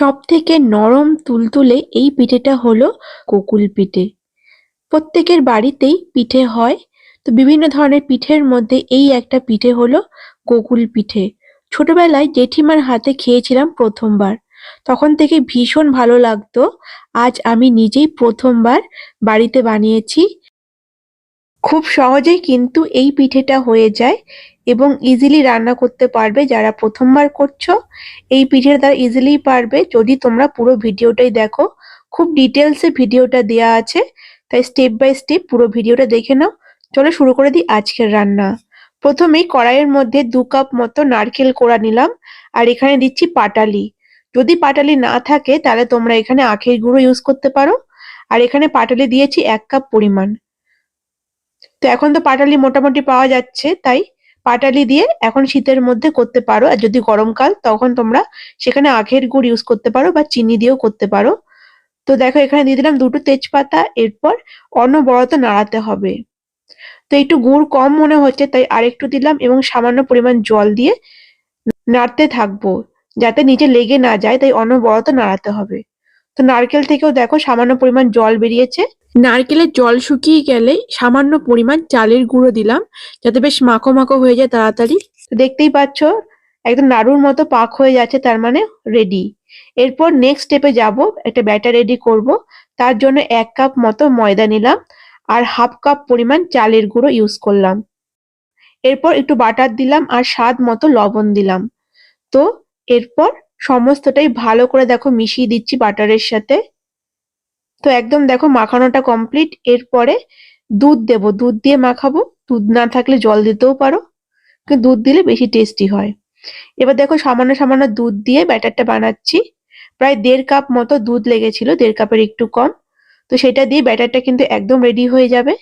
সব থেকে নরম তুলতুলে এই পিঠেটা হলো কোকুল পিঠে। প্রত্যেকের বাড়িতেই পিঠে হয়। তো বিভিন্ন ধরনের পিঠের মধ্যে এই একটা পিঠে হলো কোকুল পিঠে। ছোটবেলায় জেঠিমার হাতে খেয়েছিলাম প্রথমবার। তখন থেকে ভীষণ ভালো লাগতো। আজ আমি নিজেই প্রথমবার বাড়িতে বানিয়েছি খুব সহজেই কিন্তু এই পিঠেটা হয়ে যায় এবং ইজিলি রান্না করতে পারবে যারা প্রথমবার করছ। এই পিঠের দ্বারা ইজিলি পারবে। যদি তোমরা পুরো ভিডিওটাই দেখো, খুব ডিটেলসে ভিডিওটা দেয়া আছে, তাই স্টেপ বাই স্টেপ পুরো ভিডিওটা দেখে নাও। চলো শুরু করে দিই আজকের রান্না। প্রথমেই কড়াইয়ের মধ্যে দু কাপ মতো নারকেল কোড়া নিলাম, আর এখানে দিচ্ছি পাটালি। যদি পাটালি না থাকে, তাহলে তোমরা এখানে আখের গুঁড়ো ইউজ করতে পারো। আর এখানে পাটালি দিয়েছি এক কাপ পরিমাণ। তো এখন তো পাটালি মোটামুটি পাওয়া যাচ্ছে, তাই পাটালি দিয়ে এখন শীতের মধ্যে করতে পারো। আর যদি গরমকাল, তখন তোমরা সেখানে আখের গুড় ইউজ করতে পারো বা চিনি দিয়েও করতে পারো। তো দেখো, এখানে দিয়ে দিলাম দুটো তেজপাতা, এরপর অনবরত নাড়াতে হবে। তো একটু গুড় কম মনে হচ্ছে, তাই আরেকটু দিলাম এবং সামান্য পরিমাণ জল দিয়ে নাড়তে থাকব, যাতে নিচে লেগে না যায়, তাই অনবরত নাড়াতে হবে। তো নারকেল থেকেও দেখো সামান্য পরিমাণ জল বেরিয়েছে। নারকেলের জল শুকিয়ে গেলে সামান্য পরিমাণ চালের গুঁড়ো দিলাম, যাতে বেশ মাখো মাখো হয়ে যায় তাড়াতাড়ি। দেখতেই পাচ্ছ, একদম নাড়ুর মতো পাক হয়ে যাচ্ছে, তার মানে রেডি এরপর নেক্সট স্টেপে যাব, একটা ব্যাটার রেডি করব। তার জন্য এক কাপ মতো ময়দা নিলাম আর হাফ কাপ পরিমাণ চালের গুঁড়ো ইউজ করলাম। এরপর একটু বাটার দিলাম আর স্বাদ মতো লবণ দিলাম। তো এরপর সমস্তটাই ভালো করে দেখো মিশিয়ে দিচ্ছি বাটারের সাথে। তো একদম দেখো মাখানোটা কমপ্লিট এরপরে দুধ দেব। দুধ দিয়ে মাখাবো। দুধ না থাকলে জল দিতেও পারো, কিন্তু দুধ দিলে বেশি টেস্টি হয়। এবার দেখো সামান্য সামান্য দুধ দিয়ে ব্যাটারটা বানাচ্ছি। প্রায় দেড় কাপ মতো দুধ লেগেছিল, দেড় কাপের একটু কম। তো সেটা দিয়ে ব্যাটারটা কিন্তু একদম রেডি হয়ে যাবে।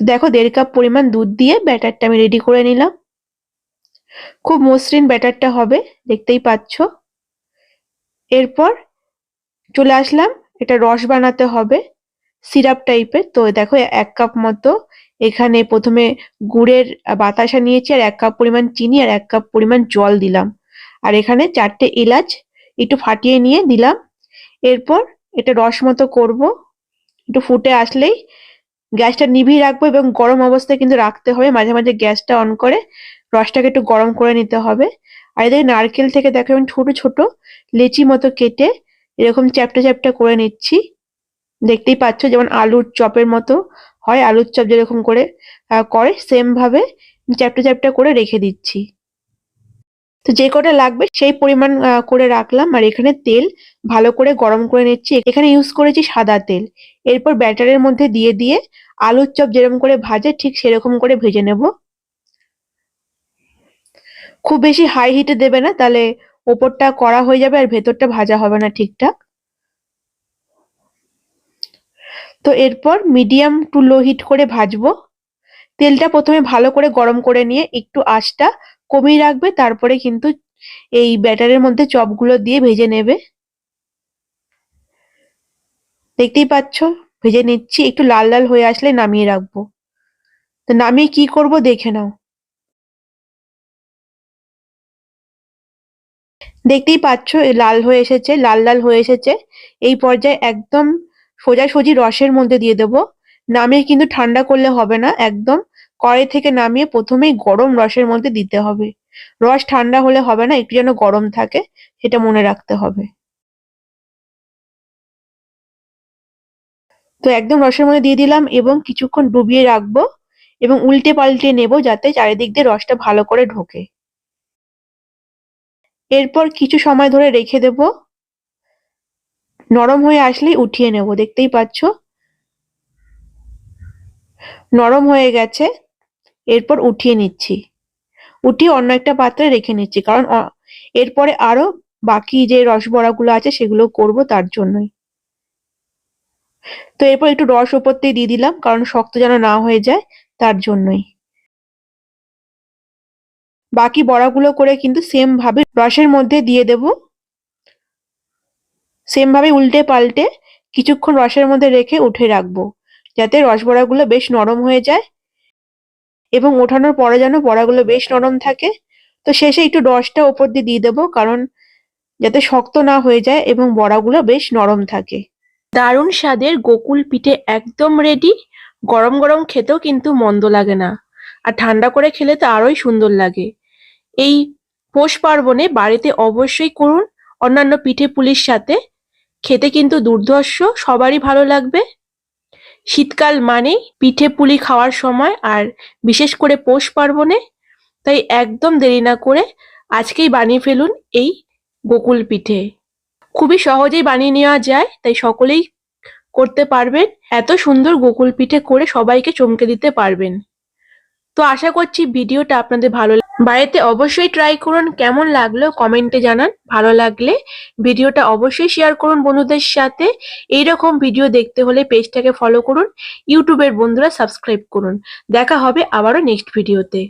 দেখো দেড় কাপ পরিমাণ দুধ দিয়ে ব্যাটারটা আমি রেডি করে নিলাম। খুব মসৃণ ব্যাটারটা হবে, দেখতেই পাচ্ছ। এরপর চলে আসলাম এটা রস বানাতে হবে, সিরাপ টাইপের তো দেখো, এক কাপ মতো এখানে প্রথমে গুড়ের বাতাসা নিয়েছি আর এক কাপ পরিমাণ চিনি আর এক কাপ পরিমাণ জল দিলাম। আর এখানে চারটে এলাচ একটু ফাটিয়ে নিয়ে দিলাম। এরপর এটা রস মতো করব। একটু ফুটে আসলেই গ্যাসটা নিভিয়ে রাখব এবং গরম অবস্থায় কিন্তু রাখতে হবে। মাঝে মাঝে গ্যাসটা অন করে রসটাকে একটু গরম করে নিতে হবে। আর এদিকে নারকেল থেকে দেখো আমি ছোট ছোট লেচি মতো কেটে এরকম চ্যাপটা চ্যাপটা করে নিচ্ছি। দেখতেই পাচ্ছ যেমন আলুর চপের মতো হয়, আলুর চপ যেরকম করে করে সেম ভাবে চ্যাপটা চ্যাপটা করে রেখে দিচ্ছি। তো যে কটা লাগবে সেই পরিমাণ করে রাখলাম। আর এখানে তেল ভালো করে গরম করে নিচ্ছি। এখানে ইউজ করেছি সাদা তেল। এরপর ব্যাটারের মধ্যে দিয়ে দিয়ে আলুর চপ যেরকম করে ভাজে ঠিক সেরকম করে ভেজে নেব। খুব বেশি হাই হিটে দেবে না, তাহলে ওপরটা করা হয়ে যাবে আর ভেতরটা ভাজা হবে না ঠিকঠাক। তো এরপর মিডিয়াম টু লো হিট করে ভাজবো। তেলটা প্রথমে ভালো করে গরম করে নিয়ে একটু আঁচটা কমিয়ে রাখবে, তারপরে কিন্তু এই ব্যাটারের মধ্যে চপগুলো দিয়ে ভেজে নেবে। দেখতেই পাচ্ছ, ভেজে নিচ্ছি, একটু লাল লাল হয়ে আসলে নামিয়ে রাখব। তো নামিয়ে কি করব দেখে নাও। দেখতেই পাচ্ছ লাল হয়ে এসেছে, লাল লাল হয়ে এসেছে। এই পর্যায়ে একদম সোজাসুজি রসের মধ্যে দিয়ে দেব। নামিয়ে কিন্তু ঠান্ডা করলে হবে না, একদম কড়াই থেকে নামিয়ে প্রথমেই গরম রসের মধ্যে দিতে হবে। রস ঠান্ডা হলে হবে না, একটু যেন গরম থাকে, সেটা মনে রাখতে হবে। তো একদম রসের মধ্যে দিয়ে দিলাম এবং কিছুক্ষণ ডুবিয়ে রাখব এবং উল্টে পাল্টে নেব যাতে চারিদিক দিয়ে রসটা ভালো করে ঢোকে। এরপর কিছু সময় ধরে রেখে দেব। নরম হয়ে আসলেই উঠিয়ে নেব, দেখতেই পাচ্ছ? নরম হয়ে গেছে, এরপর উঠিয়ে নিচ্ছি। উঠিয়ে অন্য একটা পাত্রে রেখে নিচ্ছি, কারণ এরপরে আরও বাকি যে রসবড়াগুলো আছে সেগুলো করব তার জন্যই। তো এরপর একটু রস ওপর দিয়ে দিয়ে দিলাম, কারণ শক্ত যেন না হয়ে যায় তার জন্যই। বাকি বড়াগুলো করে কিন্তু সেম ভাবে রসের মধ্যে দিয়ে দেব। সেম ভাবে উল্টে পাল্টে কিছুক্ষণ রসের মধ্যে রেখে উঠে রাখব, যাতে রস বড়াগুলো বেশ নরম হয়ে যায় এবং ওঠানোর পরে যেন বড়াগুলো বেশ নরম থাকে। তো শেষে একটু রসটা ওপর দিয়ে দিয়ে দেবো, কারণ যাতে শক্ত না হয়ে যায় এবং বড়াগুলো বেশ নরম থাকে। দারুণ স্বাদের গোকুল পিঠে একদম রেডি গরম গরম খেতেও কিন্তু মন্দ লাগে না। আর ঠান্ডা করে খেলে তো আরোই সুন্দর লাগে। এই পৌষ পার্বণে বাড়িতে অবশ্যই করুন। অন্যান্য পিঠে পুলির সাথে। খেতে কিন্তু দুর্ধর্ষ, সবারই ভালো লাগবে। শীতকাল মানেই পিঠে পুলি খাওয়ার সময় আর বিশেষ করে পৌষ পার্বণে। তাই একদম দেরি না করে আজকেই বানিয়ে ফেলুন এই গোকুল পিঠে। খুবই সহজেই বানিয়ে নেওয়া যায়, তাই সকলেই করতে পারবেন। এত সুন্দর গোকুল পিঠে করে সবাইকে চমকে দিতে পারবেন। তো আশা করছি ভিডিওটা আপনাদের ভালো বাড়িতে অবশ্যই ট্রাই করুন। কেমন লাগল কমেন্টে জানান। ভালো লাগলে ভিডিওটা অবশ্যই শেয়ার করুন বন্ধুদের সাথে। এইরকম ভিডিও দেখতে হলে পেজটাকে ফলো করুন। ইউটিউবের বন্ধুরা সাবস্ক্রাইব করুন। দেখা হবে আবারও নেক্সট ভিডিওতে